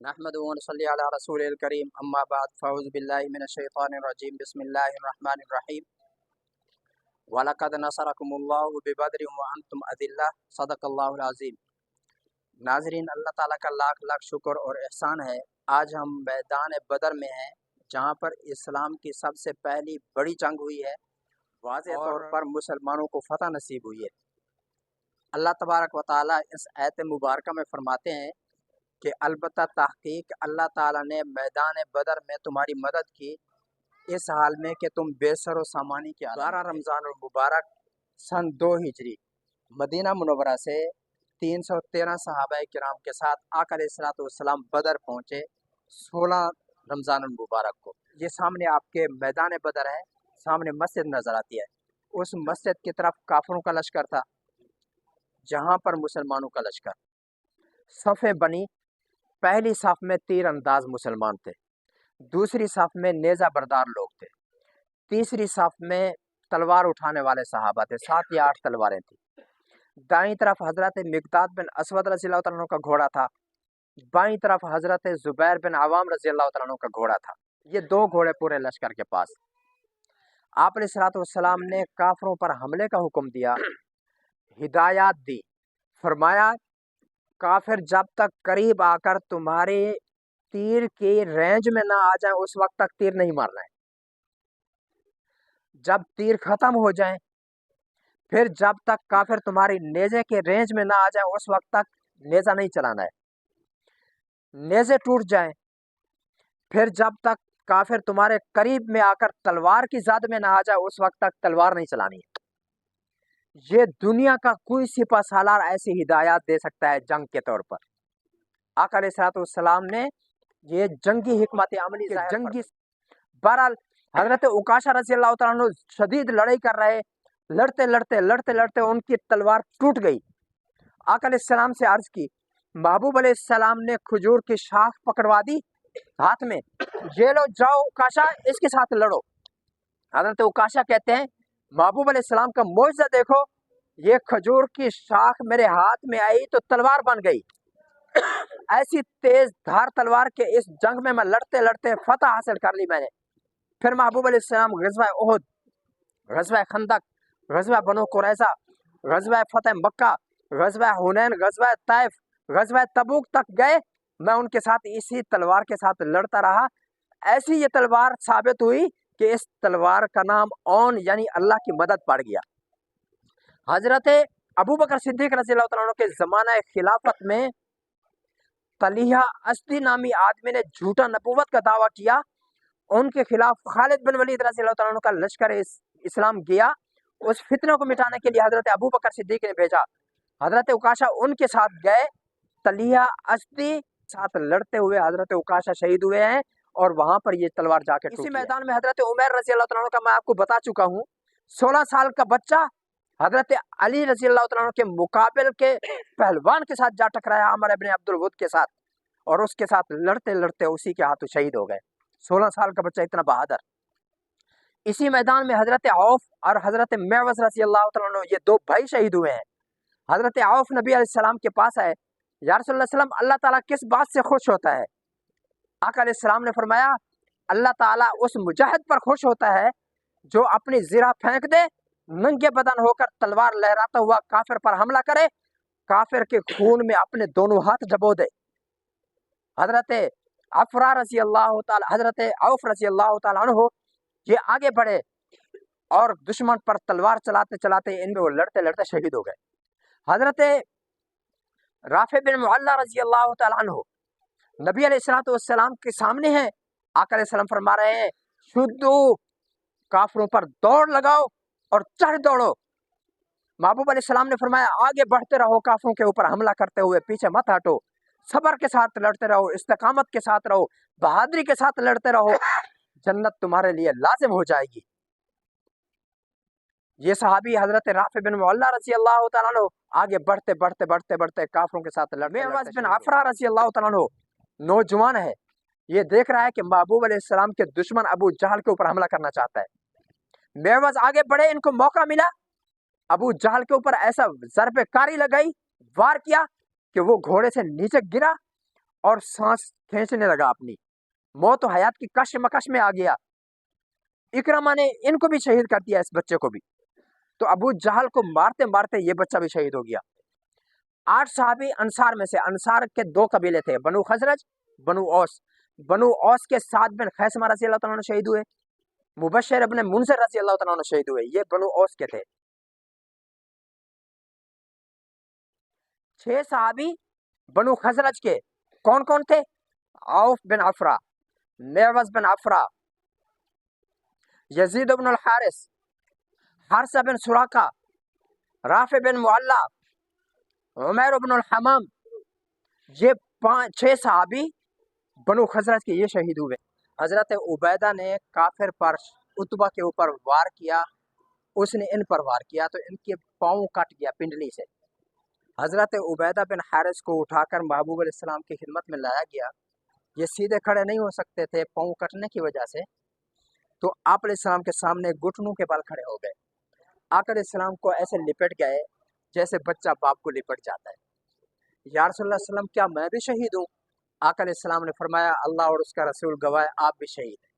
نحمد صلی علی رسول الکریم اما بعد فعوذ باللہ من الشیطان الرجیم بسم اللہ الرحمن الرحیم وَلَقَدْ نَصَرَكُمُ اللَّهُ بِبَدْرٍ وَأَنْتُمْ أَذِلَّةٌ. صدق اللہ العظیم ناظرین اللہ تعالیٰ کا لاکھ لاکھ شکر اور احسان ہے. آج ہم میدان بدر میں ہیں جہاں پر اسلام کی سب سے پہلی بڑی جنگ ہوئی ہے. واضح طور پر مسلمانوں کو فتح نصیب ہوئی ہے. اللہ تبارک و تعالیٰ اس ایت مبارکہ میں فرماتے ہیں کہ البتہ تحقیق اللہ تعالیٰ نے میدان بدر میں تمہاری مدد کی اس حال میں کہ تم بے سر و سامانی کے بارہ رمضان المبارک سن دو ہجری مدینہ منورہ سے تین سو تیرہ صحابہ کرام کے ساتھ آکر اصلاۃ والسلام بدر پہنچے سولہ رمضان المبارک کو۔ یہ سامنے آپ کے میدان بدر ہے سامنے مسجد نظر آتی ہے۔ اس مسجد کی طرف کافروں کا لشکر تھا جہاں پر مسلمانوں کا لشکر۔ صفیں بنی پہلی صف میں تیر انداز مسلمان تھے، دوسری صف میں نیزہ بردار لوگ تھے، تیسری صف میں تلوار اٹھانے والے صحابہ تھے، سات یا آٹھ تلواریں تھیں۔ دائیں طرف حضرت مقداد بن اسود رضی اللہ تعالیٰ کا گھوڑا تھا، بائیں طرف حضرت زبیر بن عوام رضی اللہ تعالیٰ کا گھوڑا تھا۔ یہ دو گھوڑے پورے لشکر کے پاس آپ علیہ السلاۃ والسلام نے کافروں پر حملے کا حکم دیا، ہدایات دی، فرمایا کافر جب تک قریب آ کر تمہارے تیر کے رینج میں نہ آ جائیں، اس وقت تک تیر نہیں مارنا ہے۔ جب تیر ختم ہو جائیں، پھر جب تک کافر تمہاری نیزے کے رینج میں نہ آ جائیں، اس وقت تک نیزہ نہیں چلانا ہے۔ نیزے ٹوٹ جائیں، پھر جب تک کافر تمہارے قریب میں آ کر تلوار کی زد میں نہ آ جائے اس وقت تک تلوار نہیں چلانی ہے۔ یہ دنیا کا کوئی سپا سالار ایسی ہدایات دے سکتا ہے جنگ کے طور پر۔ آقا علیہ السلام نے یہ جنگی حکمت عملی جنگی بہرحال حضرت اکاشا رضی اللہ تعالیٰ شدید لڑائی کر رہے لڑتے لڑتے لڑتے لڑتے ان کی تلوار ٹوٹ گئی۔ آقا علیہ السلام سے عرض کی محبوب علیہ السلام نے کھجور کی شاخ پکڑوا دی ہاتھ میں یہ لو جاؤ اکاشا اس کے ساتھ لڑو۔ حضرت اکاشا کہتے ہیں محبوب علیہ السلام کا معجزہ دیکھو، یہ کھجور کی شاخ میرے ہاتھ میں آئی تو تلوار بن گئی۔ ایسی تیز دھار تلوار کے اس جنگ میں میں لڑتے لڑتے فتح حاصل کر لی میں نے۔ پھر محبوب علیہ السلام غزوہ احد، غزوہ خندق، غزوہ بنو قریضہ غزوہ فتح مکہ، غزوہ حنین غزوہ طیف غزوہ تبوک تک گئے۔ میں ان کے ساتھ اسی تلوار کے ساتھ لڑتا رہا۔ ایسی یہ تلوار ثابت ہوئی کہ اس تلوار کا نام اون یعنی اللہ کی مدد پڑ گیا۔ حضرت ابو بکر صدیق رضی اللہ عنہ کے زمانہ خلافت میں تلیہ اسدی نامی آدمی نے جھوٹا نبوت کا دعویٰ کیا۔ ان کے خلاف خالد بن ولید رضی اللہ عنہ کا لشکر اسلام گیا۔ اس فتنہ کو مٹانے کے لیے حضرت ابو بکر صدیق نے بھیجا۔ حضرت اکاشا ان کے ساتھ گئے۔ تلیہ اسدی ساتھ لڑتے ہوئے حضرت اکاشا شہید ہوئے ہیں۔ اور وہاں پر یہ تلوار جا کے اسی میدان میں حضرت عمر رضی اللہ عنہ کا میں آپ کو بتا چکا ہوں سولہ سال کا بچہ حضرت علی رضی اللہ عنہ کے مقابل کے پہلوان کے ساتھ جا ٹکرایا عمر ابن عبد الود کے ساتھ اور اس کے ساتھ لڑتے لڑتے اسی کے ہاتھوں شہید ہو گئے۔ سولہ سال کا بچہ اتنا بہادر۔ اسی میدان میں حضرت عوف اور حضرت معوز رضی اللہ عنہ یہ دو بھائی شہید ہوئے ہیں۔ حضرت عوف نبی علیہ السلام کے پاس ہے یا رسول اللہ وسلم اللہ تعالیٰ کس بات سے خوش ہوتا ہے؟ آقا علیہ السلام نے فرمایا، اللہ تعالیٰ اس مجاہد پر خوش ہوتا ہے جو اپنی زیرہ پھینک دے، ننگے بدن ہو کر تلوار لہراتا ہوا کافر پر حملہ کرے، کافر کے خون میں اپنے دونوں ہاتھ جبو دے۔ حضرت افرا رضی اللہ تعالی، حضرت عوف رضی اللہ تعالیٰ عنہ، یہ آگے بڑھے اور دشمن پر تلوار چلاتے چلاتے ان میں وہ لڑتے لڑتے شہید ہو گئے۔ حضرت رافع بن معلہ رضی اللہ تعالیٰ عنہ نبی علیہ السلام والسلام کے سامنے ہیں۔ آقا علیہ السلام فرما رہے ہیں شدو کافروں پر دوڑ لگاؤ اور چڑھ دوڑو۔ محبوب علیہ السلام نے فرمایا آگے بڑھتے رہو کافروں کے اوپر حملہ کرتے ہوئے پیچھے مت ہٹو۔ صبر کے ساتھ لڑتے رہو استقامت کے ساتھ رہو بہادری کے ساتھ لڑتے رہو۔ جنت تمہارے لیے لازم ہو جائے گی۔ یہ صحابی حضرت رافع بن اللہ رضی اللہ تعالیٰ عنہ آگے بڑھتے بڑھتے بڑھتے بڑھتے کافروں کے ساتھ لڑتے بن عفرا رضی اللہ تعالیٰ عنہ نوجوان ہے۔ یہ دیکھ رہا ہے کہ محبوب علیہ السلام کے دشمن ابو جہل کے اوپر حملہ کرنا چاہتا ہے۔ میوز آگے بڑھے، ان کو موقع ملا۔ ابو جہل کے اوپر ایسا ضرب کاری لگائی، وار کیا کہ وہ گھوڑے سے نیچے گرا اور سانس کھینچنے لگا اپنی۔ موت و حیات کی کش مکش میں آ گیا۔ اکرما نے ان کو بھی شہید کر دیا، اس بچے کو بھی۔ تو ابو جہل کو مارتے مارتے یہ بچہ بھی شہید ہو گیا۔ آٹھ صحابی انصار میں سے، انصار کے دو قبیلے تھے، بنو خزرج، بنو اوس۔ بنو اوس کے ساتھ بن خیسمہ رضی اللہ تعالیٰ شہید ہوئے، مبشر ابن منظر رضی اللہ تعالیٰ شہید ہوئے، یہ بنو اوس کے تھے۔ چھ صحابی بنو خزرج کے کون کون تھے؟ عوف بن افرا میوز بن افرا یزید بن الحارث، حارثہ بن سراقہ، رافع بن معلہ عمیر بن الحمام یہ پانچ چھ صحابی بنو خزرت کے یہ شہید ہوئے۔ حضرت عبیدہ نے کافر پر اتبا کے اوپر وار کیا، اس نے ان پر وار کیا تو ان کے پاؤں کٹ گیا پنڈلی سے۔ حضرت عبیدہ بن حارث کو اٹھا کر محبوب علیہ السلام کی خدمت میں لایا گیا۔ یہ سیدھے کھڑے نہیں ہو سکتے تھے پاؤں کٹنے کی وجہ سے۔ تو آپ علیہ السلام کے سامنے گھٹنوں کے بل کھڑے ہو گئے۔ آقا علیہ السلام کو ایسے لپٹ گئے جیسے بچہ باپ کو لپٹ جاتا ہے۔ یا رسول اللہ علیہ وسلم، کیا میں بھی شہید ہوں؟ آقا علیہ السلام نے فرمایا، اللہ اور اس کا رسول گواہ آپ بھی شہید ہیں۔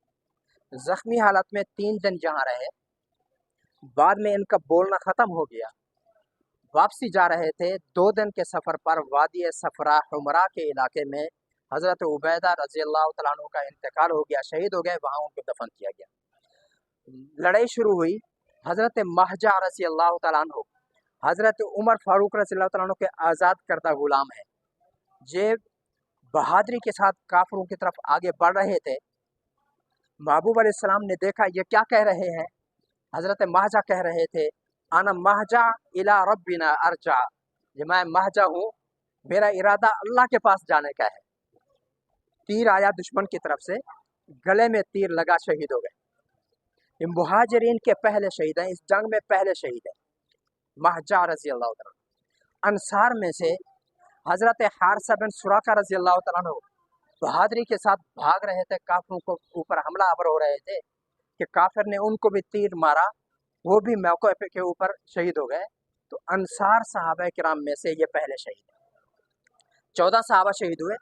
زخمی حالت میں تین دن جہاں رہے، بعد میں ان کا بولنا ختم ہو گیا۔ واپسی جا رہے تھے، دو دن کے سفر پر وادی سفرا حمرہ کے علاقے میں حضرت عبیدہ رضی اللہ تعالیٰ عنہ کا انتقال ہو گیا، شہید ہو گئے، وہاں ان کو دفن کیا گیا۔ لڑائی شروع ہوئی، حضرت مہجہ رضی اللہ تعالیٰ عنہ حضرت عمر فاروق رضی اللہ تعالیٰ عنہ کے آزاد کردہ غلام ہیں۔ یہ بہادری کے ساتھ کافروں کی طرف آگے بڑھ رہے تھے۔ محبوب علیہ السلام نے دیکھا یہ کیا کہہ رہے ہیں۔ حضرت مہجہ کہہ رہے تھے، انا مہجہ الا ربنا ارجع یہ میں مہجہ ہوں، میرا ارادہ اللہ کے پاس جانے کا ہے۔ تیر آیا دشمن کی طرف سے، گلے میں تیر لگا شہید ہو گئے۔ یہ مہاجرین کے پہلے شہید ہیں، اس جنگ میں پہلے شہید ہیں۔ مہجہ رضی اللہ تعالیٰ انصار میں سے حضرت حارثہ بن سراقہ رضی اللہ تعالیٰ عنہ بہادری کے ساتھ بھاگ رہے تھے، کافروں کو اوپر حملہ آور ہو رہے تھے کہ کافر نے ان کو بھی تیر مارا، وہ بھی موقع کے اوپر شہید ہو گئے۔ تو انصار صحابہ کرام میں سے یہ پہلے شہید ہیں چودہ صحابہ شہید ہوئے۔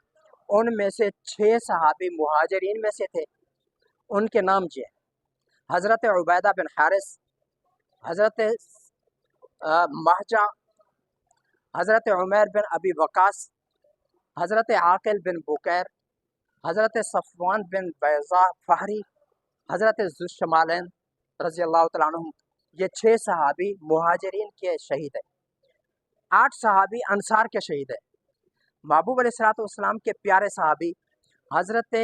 ان میں سے چھ صحابی مہاجرین میں سے تھے۔ ان کے نام جی یہ حضرت عبیدہ بن حارث، حضرت مہجہ حضرت عمیر بن ابی وقاص، حضرت عاقل بن بکیر، حضرت صفوان بن بیضا فہری، حضرت ذوالشمالین رضی اللہ تعالیٰ عنہ، یہ چھ صحابی مہاجرین کے شہید ہیں۔ آٹھ صحابی انصار کے شہید ہیں۔ محبوب علیہ السلاۃ والسلام کے پیارے صحابی حضرت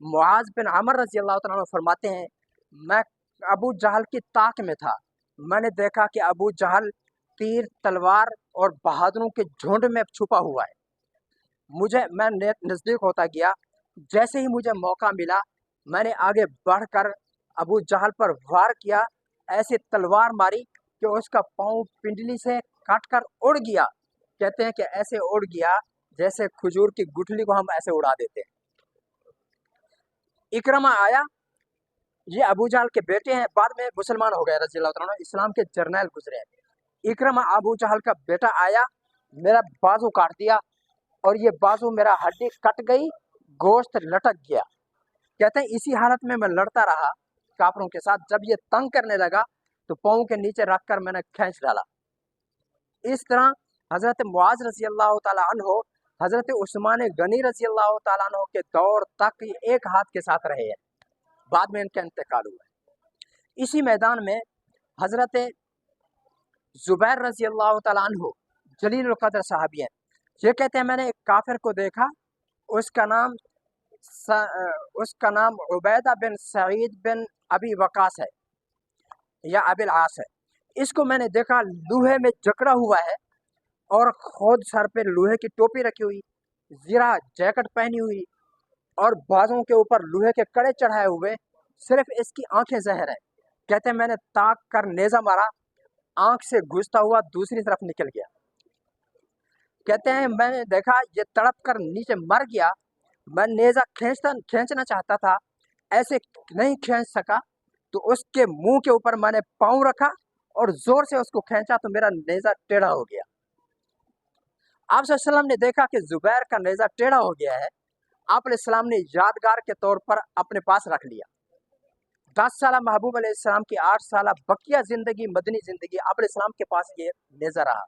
معاذ بن عمر رضی اللہ تعالیٰ عنہ فرماتے ہیں، میں ابو جہل کی طاق میں تھا۔ میں نے دیکھا کہ ابو جہل تیر، تلوار اور بہادروں کے جھنڈ میں چھپا ہوا ہے۔ مجھے، میں نزدیک ہوتا گیا۔ جیسے ہی مجھے موقع ملا، میں نے آگے بڑھ کر ابو جہل پر وار کیا، ایسی تلوار ماری کہ اس کا پاؤں پنڈلی سے کاٹ کر اڑ گیا۔ کہتے ہیں کہ ایسے اڑ گیا جیسے کھجور کی گٹھلی کو ہم ایسے اڑا دیتے ہیں۔ اکرما آیا یہ ابو جہل کے بیٹے ہیں، بعد میں مسلمان ہو گئے رضی اللہ عنہ، اسلام کے جرنیل گزرے ہیں۔ اکرما ابو جہل کا بیٹا آیا، میرا بازو کاٹ دیا اور یہ بازو میرا ہڈی کٹ گئی، گوشت لٹک گیا۔ کہتے ہیں، اسی حالت میں میں لڑتا رہا کافروں کے ساتھ۔ جب یہ تنگ کرنے لگا تو پاؤں کے نیچے رکھ کر میں نے کھینچ ڈالا۔ اس طرح حضرت معاذ رضی اللہ تعالیٰ عنہ، حضرت عثمان غنی رضی اللہ تعالیٰ عنہ کے دور تک ایک ہاتھ کے ساتھ رہے ہیں۔ بعد میں ان کا انتقال ہوا ہے۔ اسی میدان میں حضرت زبیر رضی اللہ تعالیٰ عنہ جلیل القدر صحابی ہیں۔ یہ کہتے ہیں میں نے ایک کافر کو دیکھا، اس کا نام اس کا نام عبیدہ بن سعید بن ابی وقاص ہے یا ابی العاص ہے۔ اس کو میں نے دیکھا، لوہے میں جکڑا ہوا ہے اور خود سر پہ لوہے کی ٹوپی رکھی ہوئی، زیرہ جیکٹ پہنی ہوئی اور بازوں کے اوپر لوہے کے کڑے چڑھائے ہوئے، صرف اس کی آنکھیں زہر ہے کہتے ہیں، میں نے تاک کر نیزہ مارا، آنکھ سے گھستا ہوا دوسری طرف نکل گیا۔ کہتے ہیں، میں نے دیکھا، یہ تڑپ کر نیچے مر گیا۔ میں نیزہ کھینچتا، کھینچنا چاہتا تھا، ایسے نہیں کھینچ سکا۔ تو اس کے منہ کے اوپر میں نے پاؤں رکھا اور زور سے اس کو کھینچا تو میرا نیزہ ٹیڑھا ہو گیا۔ آپ صلی اللہ علیہ وسلم نے دیکھا کہ زبیر کا نیزہ ٹیڑھا ہو گیا ہے۔ آپ علیہ السلام نے یادگار کے طور پر اپنے پاس رکھ لیا۔ دس سالہ محبوب علیہ السلام کی آٹھ سالہ بقیہ زندگی، مدنی زندگی آپ علیہ السلام کے پاس یہ نیزہ رہا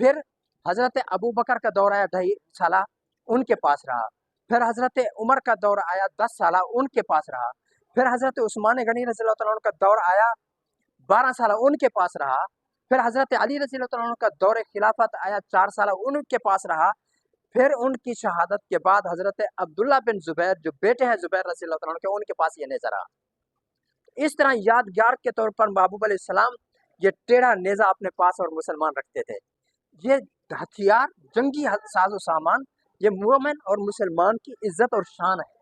پھر حضرت ابو بکر کا دور آیا ڈھائی سالہ ان کے پاس رہا۔ پھر حضرت عمر کا دور آیا، دس سالہ ان کے پاس رہا۔ پھر حضرت عثمان غنی رضی اللہ تعالیٰ عنہ کا دور آیا، بارہ سالہ ان کے پاس رہا۔ پھر حضرت علی رضی اللہ عنہ کا دور خلافت آیا، چار سالہ ان کے پاس رہا۔ پھر ان کی شہادت کے بعد حضرت عبداللہ بن زبیر، جو بیٹے ہیں زبیر رضی اللہ عنہ کے، ان کے پاس یہ نیزہ رہا۔ اس طرح یادگار کے طور پر محبوب علیہ السلام یہ ٹیڑھا نیزہ اپنے پاس اور مسلمان رکھتے تھے۔ یہ ہتھیار، جنگی ساز و سامان، یہ مومن اور مسلمان کی عزت اور شان ہے۔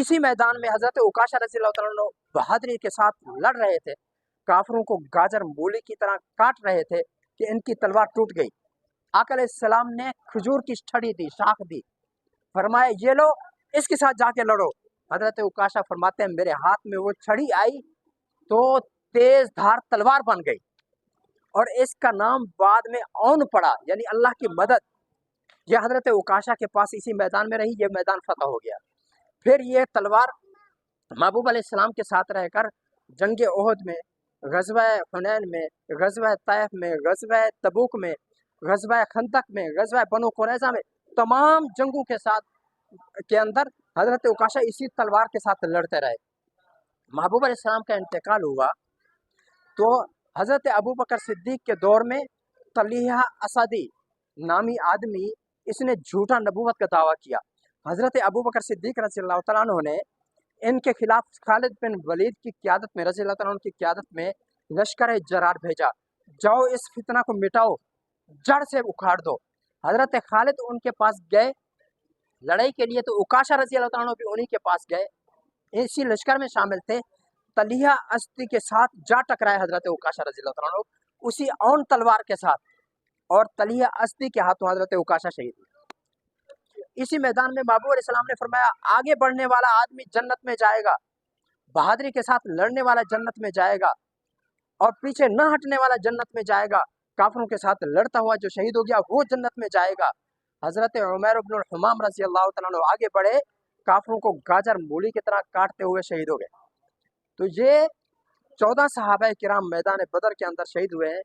اسی میدان میں حضرت اوکاشا رضی اللہ عنہ بہادری کے ساتھ لڑ رہے تھے۔ کافروں کو گاجر مولی کی طرح کاٹ رہے تھے کہ ان کی تلوار ٹوٹ گئی۔ آقا علیہ السلام نے کھجور کی چھڑی دی، شاخ دی۔ فرمائے یہ لو، اس کے ساتھ جا کے لڑو۔ حضرت اکاشا فرماتے ہیں، میرے ہاتھ میں وہ چھڑی آئی تو تیز دھار تلوار بن گئی اور اس کا نام بعد میں اون پڑا یعنی اللہ کی مدد۔ یہ حضرت اکاشا کے پاس اسی میدان میں رہی، یہ میدان فتح ہو گیا۔ پھر یہ تلوار محبوب علیہ السلام کے ساتھ رہ کر جنگ عہد میں، غزوہ حنین میں، غزوہ طیف میں، غزوہ تبوک میں غزوہ خندق میں، غزوہ بنو قریضہ میں تمام جنگوں کے ساتھ، کے اندر حضرت اکاشا اسی تلوار کے ساتھ لڑتے رہے۔ محبوب علیہ السلام کا انتقال ہوا تو حضرت ابو بکر صدیق کے دور میں طلیحہ اسدی نامی آدمی اس نے جھوٹا نبوت کا دعویٰ کیا۔ حضرت ابو بکر صدیق رضی اللہ تعالیٰ عنہ نے ان کے خلاف خالد بن ولید کی قیادت میں، رضی اللہ تعالیٰ عنہ کی قیادت میں لشکر جرار بھیجا۔ جاؤ اس فتنہ کو مٹاؤ۔ جڑ سے اکھاڑ دو۔ حضرت خالد ان کے پاس گئے۔ لڑائی کے لیے تو اکاشا رضی اللہ تعالیٰ بھی انہی کے پاس گئے۔ اسی لشکر میں شامل تھے۔ تلیہ استی کے ساتھ جا ٹکرائے حضرت اکاشا رضی اللہ تعالیٰ اسی اون تلوار کے ساتھ۔ اور تلیہ استی کے ہاتھوں حضرت اکاشا شہید ہوئے۔ اسی میدان میں بابو علیہ السلام نے فرمایا، آگے بڑھنے والا آدمی جنت میں جائے گا۔ بہادری کے ساتھ لڑنے والا جنت میں جائے گا۔ اور پیچھے نہ ہٹنے والا جنت میں جائے گا۔ کافروں کے ساتھ لڑتا ہوا جو شہید ہو گیا، وہ جنت میں جائے گا۔ حضرت عمیر بن الحمام رضی اللہ تعالیٰ آگے بڑھے، کافروں کو گاجر مولی کی طرح کاٹتے ہوئے شہید ہو گئے۔ تو یہ چودہ صحابہ کرام میدان بدر کے اندر شہید ہوئے ہیں۔